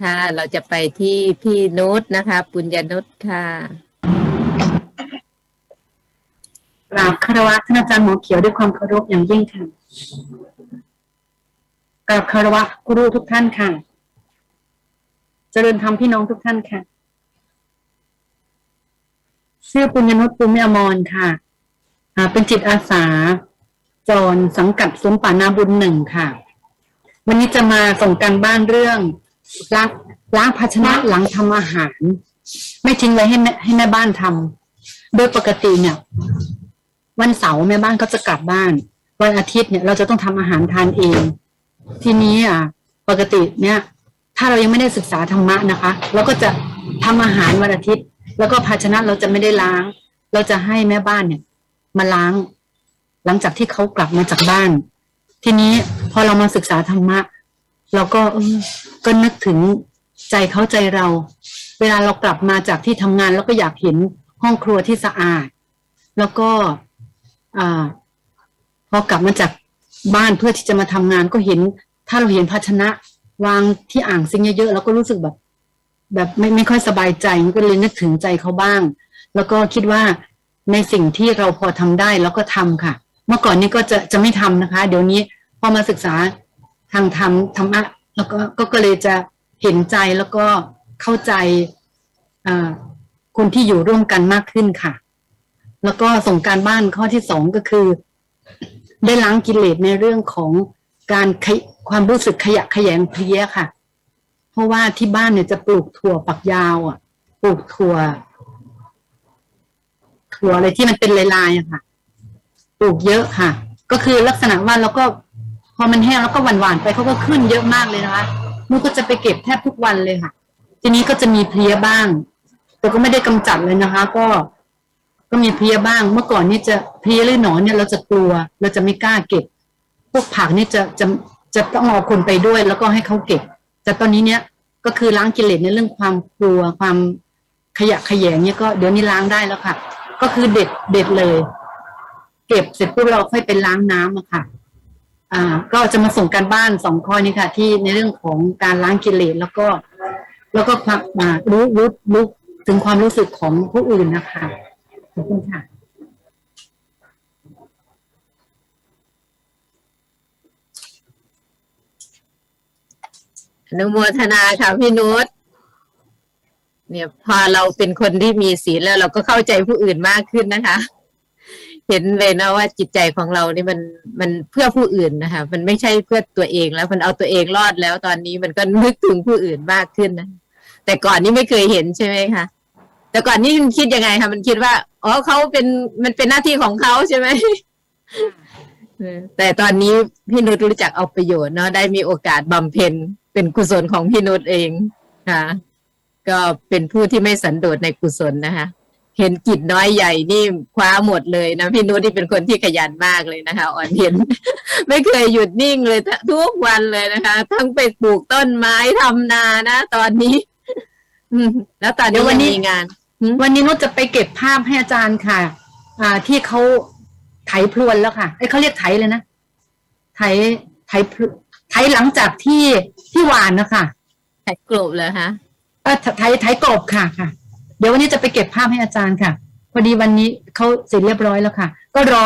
ค่ะ เราจะไปที่พี่นุชนะคะ ปุญญนุชค่ะกราบคารวะท่านอาจารย์หมอเขียวด้วยความเคารพอย่างยิ่งค่ะกราบคารวะครูทุกท่านค่ะ เจริญธรรมพี่น้องทุกท่านค่ะ ชื่อปุญญนุชปุญญอมรค่ะเป็นจิตอาสา จรสังกัดซุ้มป่านาบุญหนึ่งค่ะ วันนี้จะมาส่งการบ้านเรื่อง ล้างล้างภาชนะหลังทำอาหาร ไม่ทิ้งไว้ให้แม่ให้แม่บ้านทำโดยปกติเนี่ย วันเสาร์แม่บ้านก็จะกลับบ้าน วันอาทิตย์เนี่ยเราจะต้องทำอาหารทานเอง ทีนี้อะปกติเนี่ย ถ้าเรายังไม่ได้ศึกษาธรรมะนะคะ เราก็จะทำอาหารวันอาทิตย์ แล้วก็ภาชนะเราจะไม่ได้ล้าง เราจะให้แม่บ้านเนี่ย มาล้าง หลังจากที่เขากลับมาจากบ้าน ทีนี้พอเรามาศึกษาธรรมะ เราก็ก็นึกถึงใจเขาใจเรา เวลาเรากลับมาจากที่ทำงาน แล้วก็อยากเห็นห้องครัวที่สะอาด แล้วก็พอกลับมาจากบ้านเพื่อที่จะมาทำงานก็เห็น ถ้าเราเห็นภาชนะ วางที่อ่างซิงเยอะๆเราก็รู้สึกแบบ แบบไม่ไม่ค่อยสบายใจก็เลยนึกถึงใจเขาบ้าง แล้วก็คิดว่าในสิ่งที่เราพอทำได้เราก็ทำค่ะ เมื่อก่อนนี้ก็จะจะไม่ทำนะคะ เดี๋ยวนี้พอมาศึกษา ทางธรรมธรรมะแล้วก็ก็ก็เลยจะเห็นใจแล้วก็เข้าใจคนที่อยู่ร่วมกันมากขึ้นค่ะ แล้วก็ส่งการบ้านข้อที่สองก็คือ ได้ล้างกิเลสในเรื่องของการขยความรู้สึกขยะแขยงเพลียค่ะ เพราะว่าที่บ้านเนี่ยจะปลูกถั่วปักยาวอะ ปลูกถั่ว ถั่วอะไรที่มันเป็นลายๆอะค่ะ ปลูกเยอะค่ะ ก็คือลักษณะว่าเราก็ พอมันแห้งแล้วก็หวานๆไปเขาก็ขึ้นเยอะมากเลยนะคะนุกก็จะไปเก็บแทบทุกวันเลยค่ะ ทีนี้ก็จะมีเพลี้ยบ้าง แต่ก็ไม่ได้กำจัดเลยนะคะ ก็ ก็มีเพลี้ยบ้าง เมื่อก่อนนี่จะเพลี้ยหรือหนอนเนี่ยเราจะกลัว เราจะไม่กล้าเก็บ พวกผักนี่จะจะจะต้องเอาคนไปด้วย แล้วก็ให้เขาเก็บ แต่ตอนนี้เนี่ยก็คือล้างกิเลสในเรื่องความกลัวความขยะแขยงเนี่ยก็เดี๋ยวนี้ล้างได้แล้วค่ะ ก็คือเด็ดเด็ดเลย เก็บเสร็จปุ๊บเราค่อยไปล้างน้ำอะค่ะ อ่าก็จะมาส่งการบ้านสองข้อนี้ค่ะ ที่ในเรื่องของการล้างกิเลสแล้วก็ แล้วก็ความอ่ารู้รู้รู้ถึงความรู้สึกของผู้อื่นนะคะขอบคุณค่ะ อนุโมทนาค่ะพี่นุชเนี่ยพอเราเป็นคนที่มีศีลแล้วเราก็เข้าใจผู้อื่นมากขึ้นนะคะ เห็นเลยนะว่าจิตใจของเรานี่มันมันเพื่อผู้อื่นนะคะมันไม่ใช่เพื่อตัวเองแล้วมันเอาตัวเองรอดแล้ว ตอนนี้มันก็นึกถึงผู้อื่นมากขึ้นนะแต่ก่อนนี้ไม่เคยเห็นใช่ไหมคะแต่ก่อนนี้มันคิดยังไงคะมันคิดว่าอ๋อเขาเป็นมันเป็นหน้าที่ของเขาใช่ไหมเออแต่ตอนนี้พี่นุชรู้จักเอาประโยชน์เนาะได้มีโอกาสบำเพ็ญเป็นกุศลของพี่นุชเองค่ะ ก็เป็นผู้ที่ไม่สันโดษในกุศลนะคะ เห็นกิจน้อยใหญ่นี่คว้าหมดเลยนะพี่นุชที่เป็นคนที่ขยันมากเลยนะคะอ่อนเห็น ไม่เคยหยุดนิ่งเลยทุกวันเลยนะคะ ทั้งไปปลูกต้นไม้ทำนานะตอนนี้ อืมแล้วตอนเดี๋นี้ยววัวันนนี้นี้งาน วันนี้นุชจะไปเก็บภาพให้อาจารย์ค่ะ อ่า ที่เขาไถพรวนแล้วค่ะเอ้ยเขาเรียกไถเลยนะไถไถพรไถหลังจากที่ที่หวานนะคะแท็กกลุ่มเลยฮะเออไถไถกบค่ะค่ะ เดี๋ยววันนี้จะไปเก็บภาพให้อาจารย์ค่ะ พอดีวันนี้เขาเสร็จเรียบร้อยแล้วค่ะ ก็รอ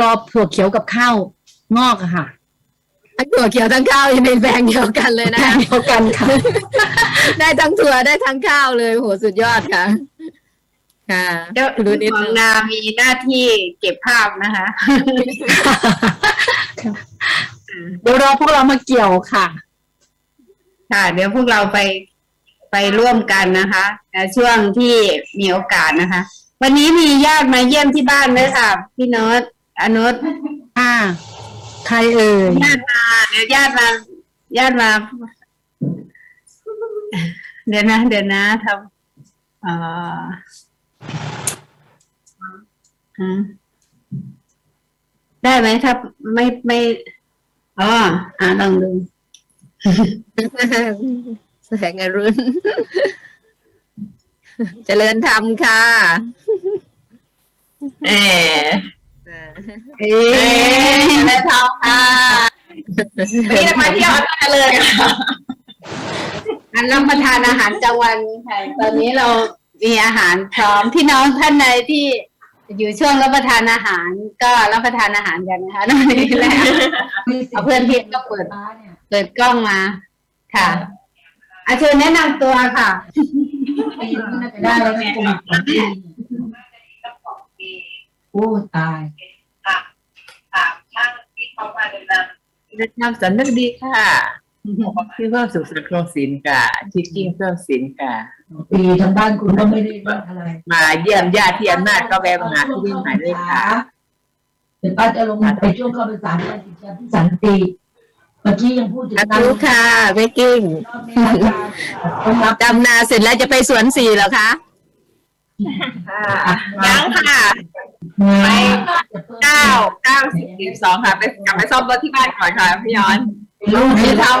รอถั่วเขียวกับข้าวงอกอะค่ะทั้งถั่วเขียวทั้งข้าวอยู่ในแบงเดียวกันเลยนะแค่คะเดียวกันค่ะ ได้ทั้งถั่วได้ทั้งข้าวเลยโหสุดยอดค่ะ ค่ะเจ้ารู้นิดขอนึงงนามีหน้าที่เก็บภาพนะคะเดี๋ยวรอพวกเรามาเกี่ยวค่ะ ค่ะ เดี๋ยวพวกเราไป ไปร่วมกันนะคะในช่วงที่มีโอกาสนะคะ วันนี้มีญาติมาเยี่ยมที่บ้านด้วยค่ะ พี่โน้ตอนุชค่ะใครเอ่ยญาติมาเดี๋ยวญาติมาญาติมา เดี๋ยวนะ เดี๋ยวนะทำเอ่อฮะได้ไหมถ้าไม่ไม่อ๋ออ่าลองดู แสงอรุณ เจริญธรรมค่ะเออเอ๊ะแล้วทองค่ะนี่มาเที่ยวกันเลยค่ะอันรับประทานอาหารกลางวันค่ะตอนนี้เรามีอาหารพร้อมพี่น้องท่านใดที่อยู่ช่วงรับประทานอาหาร ก็รับประทานอาหารกันนะคะตอนนี้แหละเอาเพื่อนพี่ก็เปิดเปิดกล้องมา ค่ะ อาเชิญแนะนำตัวค่ะได้แล้วเนี่ยโอ้ตายแนะนำสันนึกดีค่ะชื่อเพิ่มสุขสันต์เครื่องศิลป์ค่ะชิคกิ้งเครื่องศิลป์ค่ะปีทางบ้านคุณก็ไม่ได้เรื่องอะไร มาเยี่ยมญาติที่อำนาจก็แวะมาหาที่นี่หมายด้วยค่ะเดี๋ยวป้าจะลงไปช่วงเข้าไปสารการจิตใจที่สันติเมื่อกี้ยังพูดถึงสาธุค่ะเบกกิ้งต้องรับดำนาเสร็จแล้วจะไปสวนสี่เหรอคะยังค่ะไปเก้าเก้าสิบสิบสองค่ะ ไปกลับไปซ่อมรถที่บ้านก่อนค่ะพี่ย้อนลูกที่เรา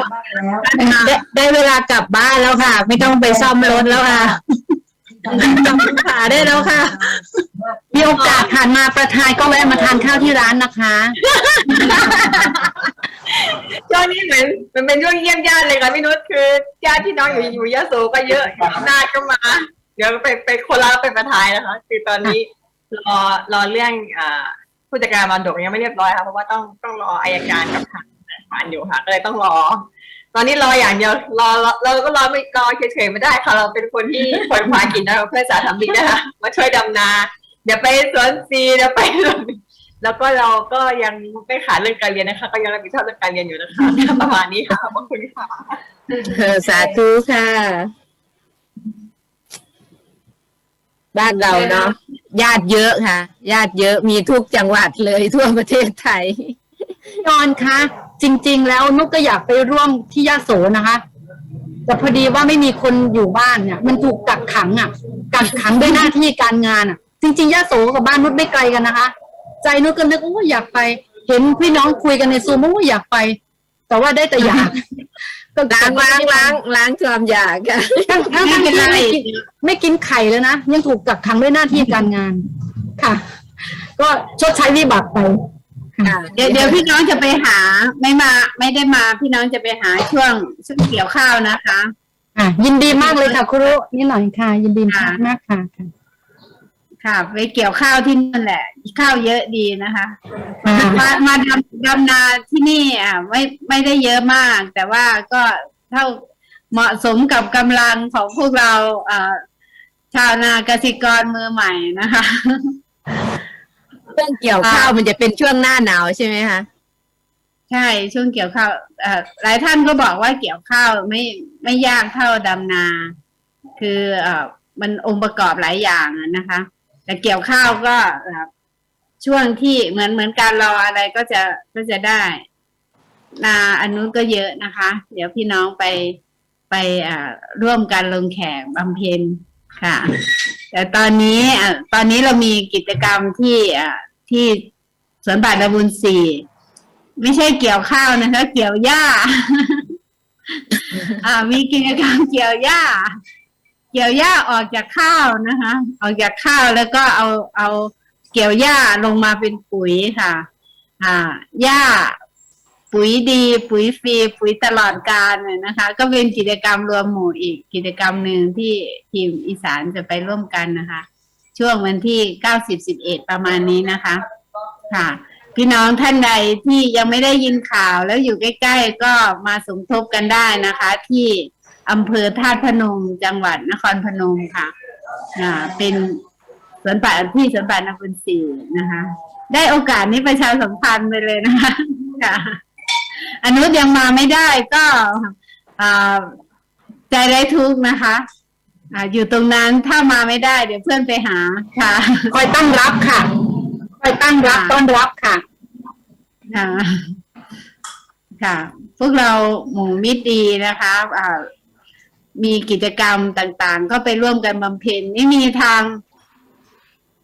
ได้ได้เวลากลับบ้านแล้วค่ะ ไม่ต้องไปซ่อมรถแล้วค่ะกลับขาได้แล้วค่ะ มีโอกาสผ่านมาประทายก็แวะมาทานข้าวที่ร้านนะคะ ช่วงนี้เหมือนมันเป็นช่วงเยี่ยมญาติเลยค่ะพี่นุชคือญาติพี่น้องอยู่อยู่ยะโสก็เยอะอยู่อำนาจก็มา เดี๋ยวไปไปโคราชไปประทายนะคะ คือตอนนี้รอรอเรื่องอ่าผู้จัดการมรดกยังไม่เรียบร้อยค่ะเพราะว่าต้องต้องรออายการกับทางศาลอยู่ค่ะก็เลยต้องรอ ตอนนี้รออย่างเดียวรอรอเราก็รอไม่รอเฉยๆไม่ได้ค่ะเราเป็นคนที่คนพากินนะเพื่อสาธรรมิกนะคะมาช่วยดำนา เดี๋ยวไปสวนซีเดี๋ยวไปสวน แล้วก็เราก็ยังไม่ขาดเรื่องการเรียนนะคะ ก็ยังรับผิดชอบเรื่องการเรียนอยู่นะคะประมาณนี้ค่ะขอบคุณค่ะเออสาธุค่ะ บ้านเราเนาะญาติเยอะค่ะ ญาติเยอะมีทุกจังหวัดเลยทั่วประเทศไทยยอนคะจริง ๆ แล้วนุกก็อยากไปร่วมที่ยาโสนะคะแต่พอดีว่าไม่มีคนอยู่บ้านเนี่ย มันถูกกักขังอะ กักขังด้วยหน้าที่การงานอะ จริงๆยาโสกับบ้านนุชไม่ไกลกันนะคะ ใจนุชก็นึกว่าอยากไป เห็นพี่น้องคุยกันในซูมว่าอยากไป แต่ว่าได้แต่อยากก็ล้างล้างล้างล้างความอยากค่ะทั้งทั้งไม่ทั้งเป็นที่ไรไม่กินไม่กินไข่เลยนะยังถูกกักขังด้วยหน้าที่การงานค่ะ ก็ชดใช้วิบากไปเดี๋ยวเดี๋ยวพี่น้องจะไปหาไม่มาไม่ได้มาพี่น้องจะไปหาช่วงช่วงเกี่ยวข้าวนะคะ อะ ยินดีมากเลยค่ะครูนี่หน่อยค่ะ ยินดีมากมากค่ะ ค่ะ ไปเกี่ยวข้าวที่นั่นแหละ ข้าวเยอะดีนะคะค่ะมามาดำดำนาที่นี่อะไม่ไม่ได้เยอะมาก แต่ว่าก็เท่าเหมาะสมกับกำลังของพวกเราอ่าชาวนาเกษตรกรมือใหม่นะคะช่วงเกี่ยวข้าวมันจะเป็นช่วงหน้าหนาวใช่ไหมคะใช่ช่วงเกี่ยวข้าวเอ่อหลายท่านก็บอกว่าเกี่ยวข้าวไม่ไม่ยากเท่าดำนา คือเอ่อมันองค์ประกอบหลายอย่างอะนะคะ แต่เกี่ยวข้าวก็ช่วงที่เหมือนเหมือนการรออะไรก็จะก็จะได้ นาอันนู้นก็เยอะนะคะ เดี๋ยวพี่น้องไปไปอ่าร่วมกันลงแขกบำเพ็ญค่ะ แต่ตอนนี้อะตอนนี้เรามีกิจกรรมที่อ่าที่สวนป่าดบุญสี่ไม่ใช่เกี่ยวข้าวนะคะ เกี่ยวหญ้า อ่ามีกิจกรรมเกี่ยวหญ้า กี่ยวหญ้าออกจากข้าวนะคะ ออกจากข้าวแล้วก็เอาเอาเกี่ยวหญ้าลงมาเป็นปุ๋ยค่ะ อ่าหญ้าปุ๋ยดี ปุ๋ยฟรีปุ๋ยตลอดกาลนะคะ ก็เป็นกิจกรรมรวมหมู่อีกกิจกรรมหนึ่งที่ทีมอีสานจะไปร่วมกันนะคะ ช่วงวันที่เก้าสิบสิบเอ็ดประมาณนี้นะคะ ค่ะ พี่น้องท่านใดที่ยังไม่ได้ยินข่าวแล้วอยู่ใกล้ ๆ ก็มาสมทบกันได้นะคะ ที่ อำเภอธาตุพนม จังหวัดนครพนมค่ะอ่าเป็นสวนป่าที่สวนป่านครศรีนะคะ ได้โอกาสนี้ประชาสัมพันธ์ไปเลยนะคะค่ะอนุยังมาไม่ได้ก็อ่าใจไร้ทุกข์นะคะอ่าอยู่ตรงนั้นถ้ามาไม่ได้ เดี๋ยวเพื่อนไปหาค่ะ คอยตั้งรับค่ะ คอยตั้งรับต้อนรับค่ะค่ะ ค่ะ พวกเราหมู่มิตรดีนะคะอ่า มีกิจกรรมต่างๆ ก็ไปร่วมกันบำเพ็ญนี่มีทาง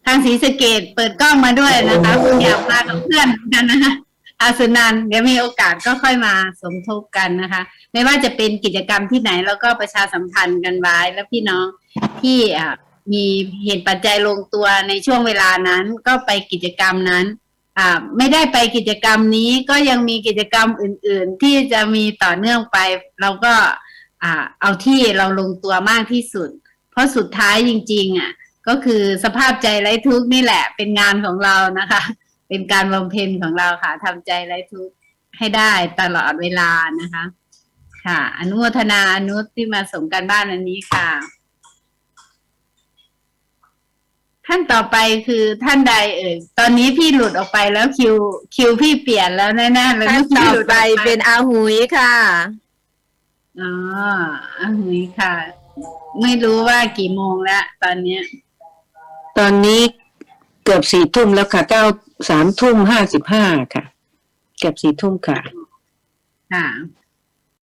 ทางศรีสะเกดเปิดกล้องมาด้วยนะคะ คุณอยากมากับเพื่อนกันนะคะอาสุนันท์เดี๋ยวมีโอกาสก็ค่อยมาสมทบกันนะคะ ไม่ว่าจะเป็นกิจกรรมที่ไหนแล้วก็ประชาสัมพันธ์กันไว้แล้วพี่น้องที่อ่ามีเหตุปัจจัยลงตัวในช่วงเวลานั้น ก็ไปกิจกรรมนั้นอ่าไม่ได้ไปกิจกรรมนี้ก็ยังมีกิจกรรมอื่น ๆ ที่จะมีต่อเนื่องไป เราก็ อ่าเอาที่เราลงตัวมากที่สุด เพราะสุดท้ายจริง ๆอะก็คือสภาพใจไร้ทุกข์นี่แหละ เป็นงานของเรานะคะ เป็นการบำเพ็ญของเราค่ะทำใจไร้ทุกข์ให้ได้ตลอดเวลานะคะ ค่ะ อนุโมทนาอนุที่มาส่งการบ้านอันนี้ค่ะ ท่านต่อไปคือท่านใดเอ่ยตอนนี้พี่หลุดออกไปแล้วคิว คิวพี่เปลี่ยนแล้วแน่ๆเลยท่านต่อไปเป็นอาหุยค่ะ อ๋ออันนี้ค่ะ ไม่รู้ว่ากี่โมงแล้วตอนเนี้ย ตอนนี้เกือบสี่ทุ่มแล้วค่ะเก้าสามทุ่มห้าสิบห้าค่ะ เกือบสี่ทุ่มค่ะ ค่ะ